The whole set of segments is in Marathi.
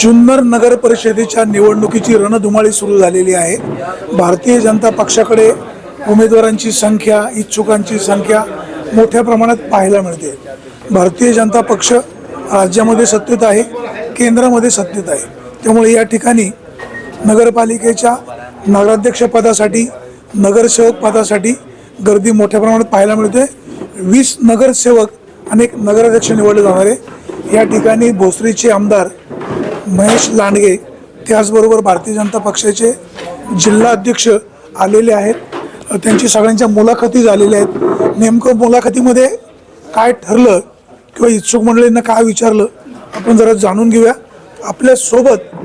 जुन्नर नगर परिषदेच्या निवडणुकीची रणधुमाळी सुरू झालेली आहे. भारतीय जनता पक्षाकडे उमेदवारांची संख्या इच्छुकांची संख्या मोठ्या प्रमाणात पाहायला मिळते. भारतीय जनता पक्ष राज्यामध्ये सत्तेत आहे केंद्रामध्ये सत्तेत आहे. त्यामुळे या ठिकाणी नगरपालिकेच्या नगराध्यक्षपदासाठी नगरसेवक पदासाठी गर्दी मोठ्या प्रमाणात पाहायला मिळते. वीस नगरसेवक आणि एक नगराध्यक्ष निवडले जाणारे या ठिकाणी भोसरीचे आमदार महेश लांडगे त्याचबरोबर भारतीय जनता पक्षाचे जिल्हा अध्यक्ष आलेले आहेत. त्यांची सगळ्यांच्या मुलाखती झालेल्या आहेत. नेमकं मुलाखतीमध्ये काय ठरलं किंवा इच्छुक मंडळींना काय विचारलं आपण जरा जाणून घेऊया. आपल्यासोबत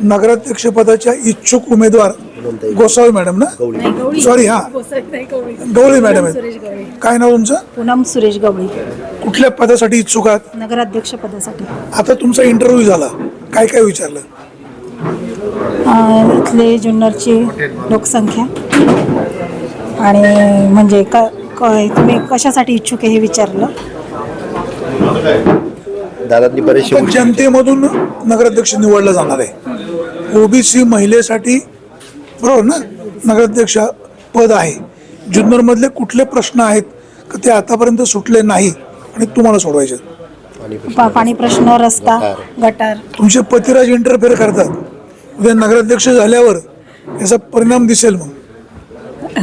नगराध्यक्षपदाच्या इच्छुक उमेदवार गोसावी मॅडम ना? सॉरी हां. गवळी. मॅडम आहेत. काय नाव तुमचं? पूनम सुरेश गवळी. कुठल्या पदासाठी इच्छुक आहात? नगराध्यक्ष पदासाठी. आता तुमचा इंटरव्ह्यू झाला. काय काय विचारलं? अं, इथले जुन्नरची लोकसंख्या. आणि म्हणजे क क- तुम्ही कशासाठी इच्छुक आहे हे विचारलं. दादांनी बरेचसे पण जनतेमधून नगराध्यक्ष निवडला जाणार आहे. ओबीसी महिलेसाठी बरोबर ना? नगराध्यक्ष पद आहे. जुन्नरमधले कुठले प्रश्न आहेत? का ते आतापर्यंत सुटले नाही? आणि तुम्हाला सोडवायचे आहेत? पा पाणी प्रश्न रस्ता गटार. तुमचे पतिराज इंटरफेअर करतात. उद्या नगराध्यक्ष झाल्यावर याचा परिणाम दिसेल मग.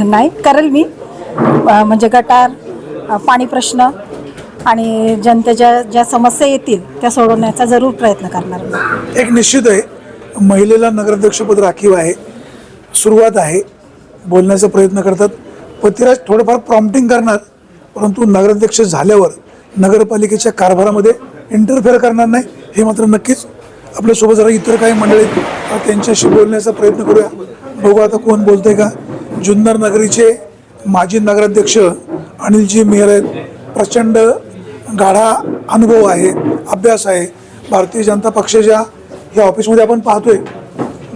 नाही करेल मी. अं, म्हणजे गटार अं, पाणी प्रश्न आणि जनतेच्या ज्या समस्या येतील त्या सोडवण्याचा जरूर प्रयत्न करणार मी. एक निश्चित आहे महिलेला नगराध्यक्षपद राखीव आहे. सुरुवात आहे बोलण्याचा प्रयत्न करतात. पतिराज थोडंफार प्रॉम्प्टिंग करणार परंतु नगराध्यक्ष झाल्यावर नगरपालिकेच्या कारभारामध्ये इंटरफेअर करणार नाही हे मात्र नक्कीच आपल्यासोबत जरा इतर काही मंडळी आहेत, त्यांच्याशी बोलण्याचा प्रयत्न करूया. बघू आता कोण बोलतंय का? जुन्नर नगरीचे माजी नगराध्यक्ष अनिलजी मेहर आहेत. प्रचंड गाढा अनुभव आहे अभ्यास आहे. भारतीय जनता पक्षाच्या या ऑफिसमध्ये आपण पाहतोय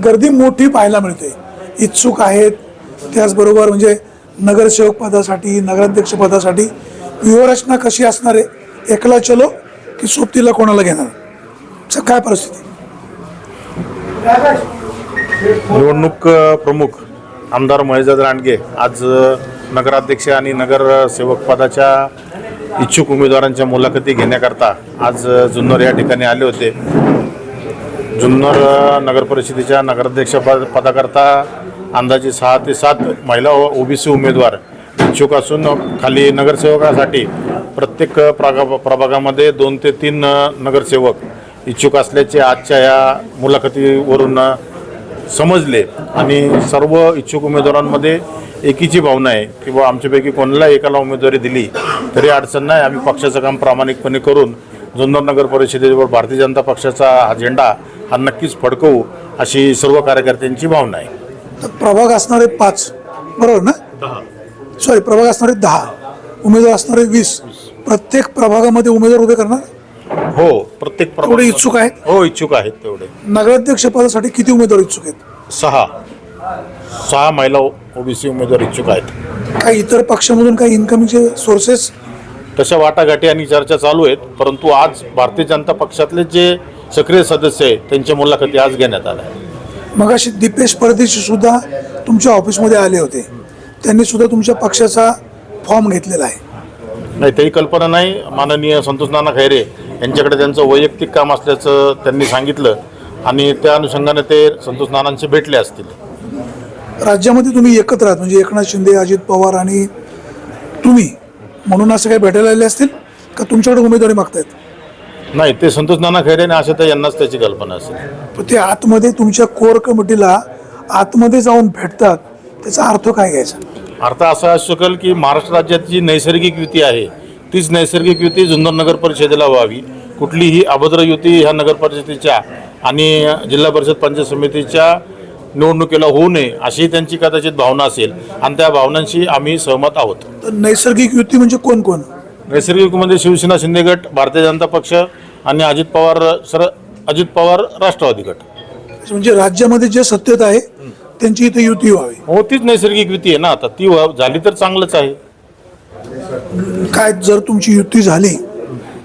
गर्दी मोठी पाहायला मिळते. इच्छुक आहेत त्याचबरोबर म्हणजे नगरसेवक पदासाठी नगराध्यक्ष पदासाठी व्यूहरचना कशी असणार आहे एकला चलो की सोबतीला कोणाला घेणार? काय परिस्थिती? निवडणूक प्रमुख आमदार महेशदाद रांडगे आज नगराध्यक्ष आणि नगरसेवक पदाच्या इच्छुक उमेदवारांच्या मुलाखती घेण्याकरता आज जुन्नर या ठिकाणी आले होते. जुन्नर नगर परिषदेच्या नगराध्यक्ष पद पदाकरता अंदाजे सहा ते सात महिला ओबीसी उमेदवार इच्छुक असून खाली नगरसेवकासाठी प्रत्येक प्रगा प्रभागामध्ये दोन ते तीन नगरसेवक इच्छुक असल्याचे आजच्या या मुलाखतीवरून समजले. आणि सर्व इच्छुक उमेदवारांमध्ये एकीची भावना आहे की बुवा आमच्यापैकी कोणाला एकाला उमेदवारी दिली तरी अडचण नाही. आम्ही पक्षाचं काम प्रामाणिकपणे करून जुन्नर नगर परिषदेवर भारतीय जनता पक्षाचा हा झेंडा हा नक्कीच फडकवू अशी सर्व कार्यकर्त्यांची भावना आहे. तर प्रभाग असणारे पाच बरोबर ना? सॉरी प्रभाग असणारे दहा उमेदवार असणारे वीस. प्रत्येक प्रभागामध्ये उमेदवार उभे करणार? हो प्रत्येक तेवढे प्रभाग- इच्छुक आहेत? हो इच्छुक आहेत तेवढे. नगराध्यक्ष पदासाठी किती उमेदवार इच्छुक आहेत? सहा. सहा महिला ओबीसी उमेदवार इच्छुक आहेत. काही इतर पक्षामधून काही इन्कमिंगचे सोर्सेस तशा वाटाघाटी आणि चर्चा चालू आहेत परंतु आज भारतीय जनता पक्षातले जे सक्रिय सदस्य आहेत त्यांच्या मुलाखती आज घेण्यात आल्या मग अशी दीपेश परदेशी सुद्धा तुमच्या ऑफिसमध्ये आले होते. त्यांनी सुद्धा तुमच्या पक्षाचा फॉर्म घेतलेला आहे. नाही तेही कल्पना नाही. माननीय संतोष नाना खैरे यांच्याकडे त्यांचं वैयक्तिक काम असल्याचं त्यांनी सांगितलं आणि त्या अनुषंगाने ते संतोष नानांशी भेटले असतील. राज्यामध्ये तुम्ही एकत्र आहात म्हणजे एकनाथ शिंदे अजित पवार आणि तुम्ही. म्हणून असं काही भेटायला आले असतील का तुमच्याकडे उमेदवारी मागतायत? नाही ते संतोष नाना खैरे आणि असे तर यांनाच त्याची कल्पना असेल. पण ते आतमध्ये तुमच्या कोर कमिटीला आतमध्ये जाऊन भेटतात त्याचा अर्थ काय घ्यायचा? अर्थ असा असू शकेल की महाराष्ट्र राज्यात जी नैसर्गिक युती आहे तीच नैसर्गिक युती जुन्नर नगर परिषदेला व्हावी. कुठलीही अभद्र युती ह्या नगर परिषदेच्या आणि जिल्हा परिषद पंचायत समितीच्या निवडणुकीला होऊ नये अशी त्यांची कदाचित भावना असेल. आणि त्या भावनांशी आम्ही सहमत आहोत. तर नैसर्गिक युती म्हणजे कोण कोण? नैसर्गिकमध्ये शिवसेना शिंदे गट भारतीय जनता पक्ष आणि अजित पवार सर अजित पवार राष्ट्रवादी गट. म्हणजे राज्यामध्ये जे सत्तेत आहे त्यांची इथे युती व्हावी. हो तीच नैसर्गिक युती आहे ना आता. ती झाली तर चांगलंच आहे. काय जर तुमची युती झाली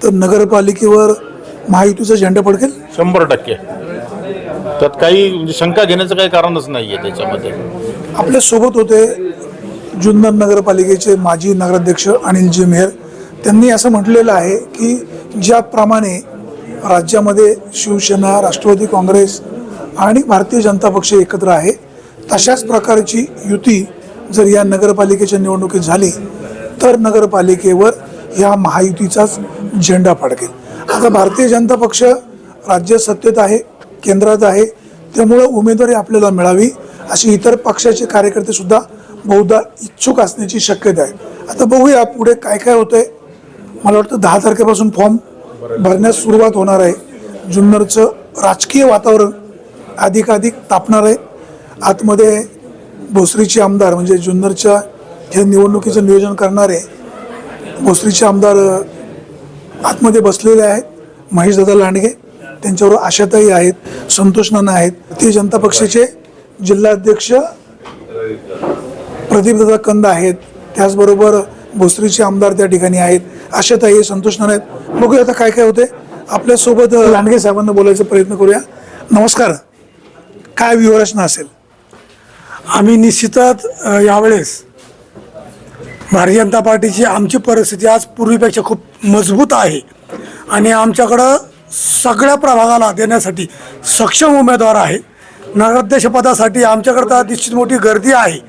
तर नगरपालिकेवर महायुतीचा झेंडा फडकेल? शंभर टक्के. त्यात काही म्हणजे शंका घेण्याचं काही कारणच नाही आहे त्याच्यामध्ये. आपल्यासोबत होते जुन्नर नगरपालिकेचे माजी नगराध्यक्ष अनिलजी मेहर. त्यांनी असं म्हटलेलं आहे की ज्याप्रमाणे राज्यामध्ये शिवसेना राष्ट्रवादी काँग्रेस आणि भारतीय जनता पक्ष एकत्र आहे तशाच प्रकारची युती जर या नगरपालिकेच्या निवडणुकीत झाली तर नगरपालिकेवर ह्या महायुतीचाच झेंडा फडकेल. आता भारतीय जनता पक्ष राज्य सत्तेत आहे केंद्रात आहे त्यामुळं उमेदवारी आपल्याला मिळावी अशी इतर पक्षाचे कार्यकर्ते सुद्धा बहुधा इच्छुक असण्याची शक्यता आहे. आता बघूया पुढे काय काय होतंय. मला वाटतं दहा तारखेपासून फॉर्म भरण्यास सुरुवात होणार आहे. जुन्नरचं राजकीय वातावरण अधिकाधिक तापणार आहे. आतमध्ये भोसरीचे आमदार म्हणजे जुन्नरच्या हे निवडणुकीचं नियोजन करणारे भोसरीचे आमदार आतमध्ये बसलेले आहेत. महेशदादा लांडगे त्यांच्यावर आशाताई आहेत संतोष नाना आहेत. भारतीय जनता पक्षाचे जिल्हाध्यक्ष प्रदीपदादा कंद आहेत. त्याचबरोबर भोसरीचे आमदार त्या ठिकाणी आहेत. आशाताई संतोष नाना आहेत. बघूया आता काय काय होते. आपल्यासोबत लांडगे साहेबांना बोलायचा प्रयत्न करूया. नमस्कार. काय व्यूहरचना असेल? आम्ही निश्चितच यावेळेस भारतीय जनता पार्टीची आमची परिस्थिती आज पूर्वीपेक्षा खूप मजबूत आहे. आणि आमच्याकडं सगळ्या प्रभागाला देण्यासाठी सक्षम उमेदवार आहे. नगराध्यक्षपदासाठी आमच्याकडं तर निश्चित मोठी गर्दी आहे.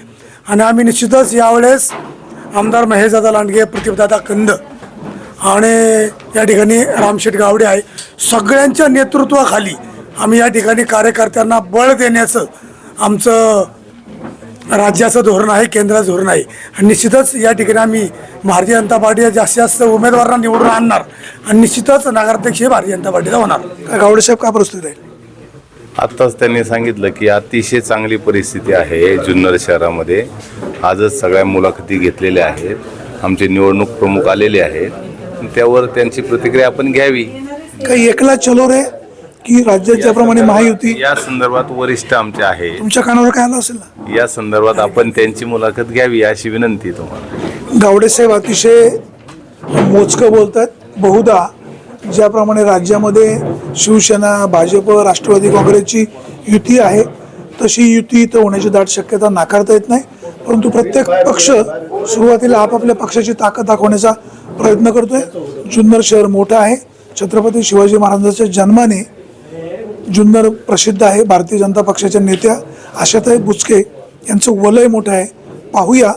आणि आम्ही निश्चितच यावेळेस आमदार महेशदादा लांडगे प्रतिभदादा कंद आणि या ठिकाणी रामशेठ गावडे आहे सगळ्यांच्या नेतृत्वाखाली आम्ही या ठिकाणी कार्यकर्त्यांना बळ देण्याचं आमचं राज्याचं धोरण आहे केंद्राचं धोरण आहे. आणि निश्चितच या ठिकाणी आम्ही भारतीय जनता पार्टी जास्तीत जास्त उमेदवारांना निवडून आणणार. आणि निश्चितच नगराध्यक्ष हे भारतीय जनता पार्टीचा होणार. काय गावडे साहेब काय परिस्थिती राहील आत्ताच त्यांनी सांगितलं की अतिशय चांगली परिस्थिती आहे जुन्नर शहरामध्ये. आजच सगळ्या मुलाखती घेतलेल्या आहेत. आमचे निवडणूक प्रमुख आलेले आहेत. त्यावर त्यांची प्रतिक्रिया आपण घ्यावी. काही एकला चलो रे की राज्यात ज्याप्रमाणे महायुती या संदर्भात वरिष्ठ आमचे आहे. तुमच्या कानावर काय आलं असेल ना? या संदर्भात आपण त्यांची मुलाखत घ्यावी अशी विनंती तुम्हाला. गावडे साहेब अतिशय मोजकं बोलतात. बहुधा ज्याप्रमाणे राज्यामध्ये शिवसेना भाजप राष्ट्रवादी काँग्रेसची युती आहे तशी युती इथं होण्याची दाट शक्यता नाकारता येत नाही. परंतु प्रत्येक पक्ष सुरुवातीला आपापल्या पक्षाची ताकद दाखवण्याचा प्रयत्न करतोय. जुन्नर शहर मोठं आहे. छत्रपती शिवाजी महाराजांच्या जन्माने जुन्नर प्रसिद्ध आहे भारतीय जनता पक्षाच्या नेत्या आशाताई बुचके यांचं वलय मोठं आहे. पाहूया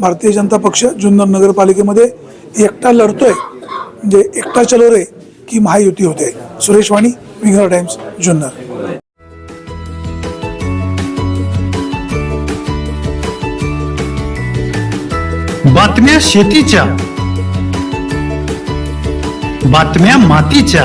भारतीय जनता पक्ष जुन्नर नगरपालिकेमध्ये एकटा लढतोय म्हणजे एकटा चलो रे की महायुती होते. Suresh Wani winger times Junnar. बातम्या शेतीच्या बातम्या मातीच्या.